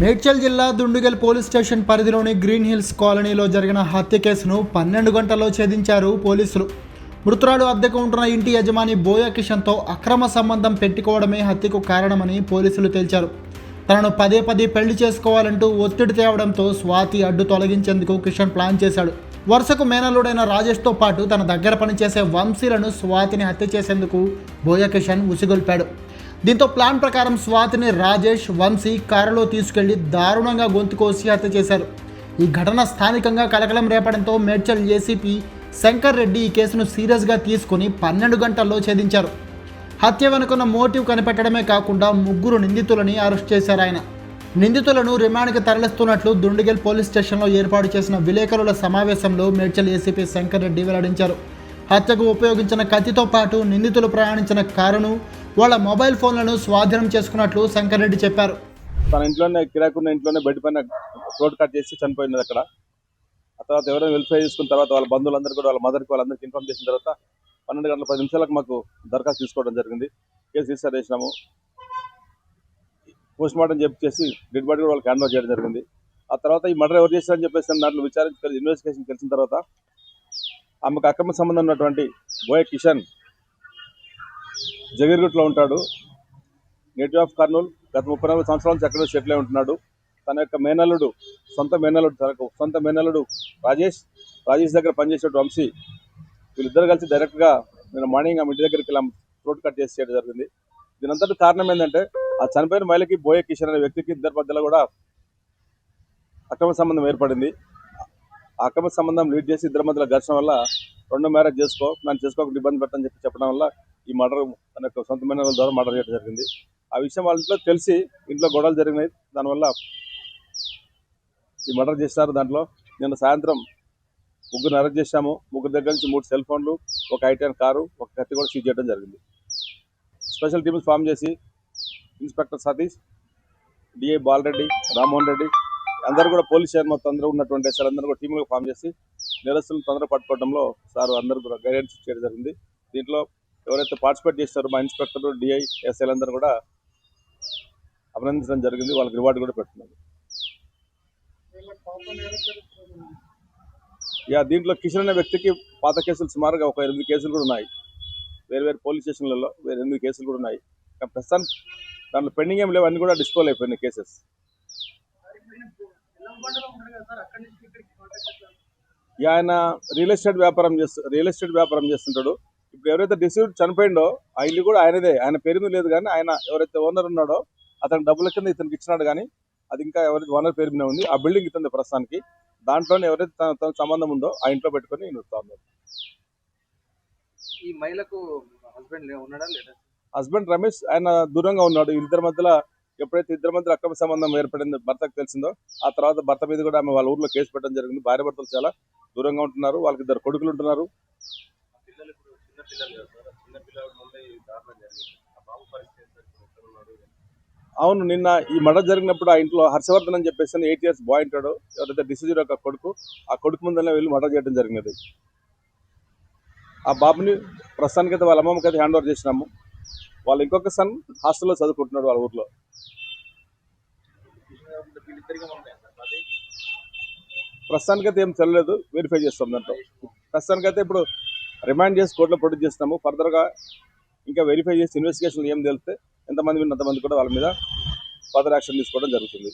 మేడ్చల్ జిల్లా Dundigal police station పరిధిలోని green hills కాలనీలో జరిగిన హత్య కేసును పన్నెండు గంటల్లో ఛేదించారు పోలీసులు. మృతురాలు అద్దెకు ఉంటున్న ఇంటి యజమాని బోయా కిషన్తో అక్రమ సంబంధం పెట్టుకోవడమే హత్యకు కారణమని పోలీసులు తేల్చారు. తనను పదే పదే పెళ్ళి చేసుకోవాలంటూ ఒత్తిడి తేవడంతో స్వాతి అడ్డు తొలగించేందుకు కిషన్ ప్లాన్ చేశాడు. వరుసకు మేనల్లుడైన రాజేష్తో పాటు తన దగ్గర పనిచేసే వంశీలను స్వాతిని హత్య చేసేందుకు బోయా కిషన్ ఉసిగొల్పాడు. దీంతో ప్లాన్ ప్రకారం స్వాతిని రాజేష్ వంశీ కారులో తీసుకెళ్ళి దారుణంగా గొంతు కోసి హత్య చేశారు. ఈ ఘటన స్థానికంగా కలకలం రేపడంతో మేడ్చల్ ఏసీపీ శంకర్ రెడ్డి ఈ కేసును సీరియస్గా తీసుకుని పన్నెండు గంటల్లో ఛేదించారు. హత్య వెనుకున్న మోటివ్ కనిపెట్టడమే కాకుండా ముగ్గురు నిందితులని అరెస్ట్ చేశారు ఆయన. నిందితులను రిమాండ్కి తరలిస్తున్నట్లు దుండిగల్ పోలీస్ స్టేషన్లో ఏర్పాటు చేసిన విలేకరుల సమావేశంలో మేడ్చల్ ఏసీపీ శంకర్ రెడ్డి వెల్లడించారు. హత్యకు ఉపయోగించిన కత్తితో పాటు నిందితులు ప్రయాణించిన కారును వాళ్ళ మొబైల్ ఫోన్లను స్వాధీనం చేసుకున్నట్లు శంకర్రెడ్డి చెప్పారు. తన ఇంట్లోనే కిరాకున్న ఇంట్లోనే బెడ్ పైన రోడ్ కట్ చేసి చనిపోయినది అక్కడ. ఆ తర్వాత ఎవరైనా వెరిఫై చేసుకున్న తర్వాత వాళ్ళ బంధువులందరూ కూడా వాళ్ళ మదర్కి వాళ్ళందరికీ ఇన్ఫామ్ చేసిన తర్వాత పన్నెండు గంటల పది నిమిషాలకు మాకు దరఖాస్తు తీసుకోవడం జరిగింది. కేసు రిజిస్టర్ చేసినాము. పోస్ట్ మార్టం చెప్పి చేసి డెడ్ బాడీ కూడా వాళ్ళకి హ్యాండ్ చేయడం జరిగింది. ఆ తర్వాత ఈ మర్డర్ ఎవరు చేశారని చెప్పేసి దాంట్లో విచారించి ఇన్వెస్టిగేషన్ తెలిసిన తర్వాత ఆమెకు అక్రమ సంబంధం ఉన్నటువంటి బోయ కిషన్ జగీర్గుట్లో ఉంటాడు. నేటివ్ ఆఫ్ కర్నూలు గత ముప్పై నాలుగు సంవత్సరాల నుంచి అక్కడ సెటిల్ అయి ఉంటున్నాడు. తన యొక్క మేనల్లుడు సొంత మేనల్లుడు తనకు సొంత మేనల్లుడు రాజేష్. రాజేష్ దగ్గర పనిచేసే వంశీ. వీళ్ళిద్దరు కలిసి డైరెక్ట్గా నేను మార్నింగ్ ఆమె ఇంటి దగ్గరికి ఇలా రోడ్ కట్ చేసి చేయడం జరిగింది. దీనంతటి కారణం ఏంటంటే ఆ చనిపోయిన మహిళకి బోయ కిషన్ అనే వ్యక్తికి ఇద్దరి మధ్యలో కూడా అక్రమ సంబంధం ఏర్పడింది. అక్రమ సంబంధం లీడ్ చేసి ఇద్దరి మధ్యలో ఘర్షణ వల్ల రెండు మ్యారేజ్ చేసుకో నన్ను చేసుకోక ఇబ్బంది పెట్టని చెప్పి చెప్పడం వల్ల ఈ మర్డర్ తన యొక్క సొంతమైన ద్వారా మర్డర్ చేయడం జరిగింది. ఆ విషయం వాళ్ళ ఇంట్లో తెలిసి ఇంట్లో గొడవలు జరిగినాయి. దానివల్ల ఈ మర్డర్ చేశారు దాంట్లో. నిన్న సాయంత్రం ముగ్గురు అరెస్ట్ చేశాము. ముగ్గురు దగ్గర నుంచి మూడు సెల్ ఫోన్లు ఒక ఐటీఎన్ కారు ఒక కత్తి కూడా సీజ్ చేయడం జరిగింది. స్పెషల్ టీమ్స్ ఫామ్ చేసి ఇన్స్పెక్టర్ సతీష్ డిఐ బాలరెడ్డి రామ్మోహన్ రెడ్డి అందరూ కూడా పోలీస్ స్టేషన్ మొత్తం అందరూ ఉన్నటువంటి సార్ అందరూ కూడా టీములుగా ఫామ్ చేసి నిరస్తులను తొందర పట్టుకోవడంలో సార్ అందరూ కూడా గైడెన్స్ చేయడం జరిగింది. దీంట్లో ఎవరైతే పార్టిసిపేట్ చేస్తారో మా ఇన్స్పెక్టర్ డిఐ ఎస్ఐలు అందరూ కూడా అభినందించడం జరిగింది. వాళ్ళకి రివార్డు కూడా పెట్టున్నారు ఇక దీంట్లో కిషన్ అనే వ్యక్తికి పాత కేసులు సుమారుగా ఒక ఎనిమిది కేసులు కూడా ఉన్నాయి. వేరు వేరు పోలీస్ స్టేషన్లలో వేరే ఎనిమిది కేసులు కూడా ఉన్నాయి. కానీ ప్రస్తుతం దాంట్లో పెండింగ్ ఏం లేవు. అన్ని కూడా డిస్పోల్ అయిపోయినాయి కేసెస్. ఈ ఆయన రియల్ ఎస్టేట్ వ్యాపారం చేస్తు రియల్ ఎస్టేట్ వ్యాపారం చేస్తుంటాడు. ఎవరైతే డిసీవ్డ్ చనిపోయిండో ఆ ఇల్లు కూడా ఆయనదే. ఆయన పేరు మీద లేదు కానీ ఆయన ఎవరైతే ఓనర్ ఉన్నాడో అతని డబ్బుల కింద ఇతనికి ఇచ్చినాడు కానీ అది ఇంకా ఎవరైతే ఓనర్ పేరు మీద ఉంది. ఆ బిల్డింగ్ ఇతని ప్రస్తుతానికి. దాంట్లోనే ఎవరైతే తన తన సంబంధం ఉందో ఆ ఇంట్లో పెట్టుకొని నడుస్తా ఉన్నారు ఈ మహిళకు హస్బెండ్ ఉన్నాడా లేదా? హస్బెండ్ రమేష్ ఆయన దూరంగా ఉన్నాడు. ఇద్దరి మధ్యలో ఎప్పుడైతే ఇద్దరి మధ్యలో అక్రమ సంబంధం ఏర్పడింది భర్తకు తెలిసిందో ఆ తర్వాత భర్త మీద కూడా ఆమె వాళ్ళ ఊర్లో కేసు పెట్టడం జరిగింది. భార్య భర్తలు చాలా దూరంగా ఉంటున్నారు. వాళ్ళకి ఇద్దరు కొడుకులు ఉంటున్నారు. అవును నిన్న ఈ మర్డర్ జరిగినప్పుడు ఆ ఇంట్లో హర్షవర్ధన్ అని చెప్పేసి ఎయిట్ ఇయర్స్ బాయ్ ఉంటాడు. ఎవరైతే డిసీజర్ యొక్క కొడుకు ఆ కొడుకు ముందరనే వెళ్ళి మర్డర్ చేయడం జరిగినది. ఆ బాబుని ప్రస్తుతానికైతే వాళ్ళ అమ్మమ్మకి అయితే హ్యాండ్ ఓవర్ చేసినాము. వాళ్ళ ఇంకొక సన్ హాస్టల్లో చదువుకుంటున్నాడు వాళ్ళ ఊర్లో. ప్రస్తుతానికైతే ఏం తెలియలేదు. వెరిఫై చేస్తాం దాంట్లో. ప్రస్తుతానికైతే ఇప్పుడు రిమాండ్ చేసి కోర్టులో ప్రొడ్యూస్ చేస్తాము ఫర్దర్గా ఇంకా వెరిఫై చేసి ఇన్వెస్టిగేషన్ ఏం తెలిస్తే ఎంతమంది మీద అంతమంది కూడా వాళ్ళ మీద ఫర్దర్ యాక్షన్ తీసుకోవడం జరుగుతుంది.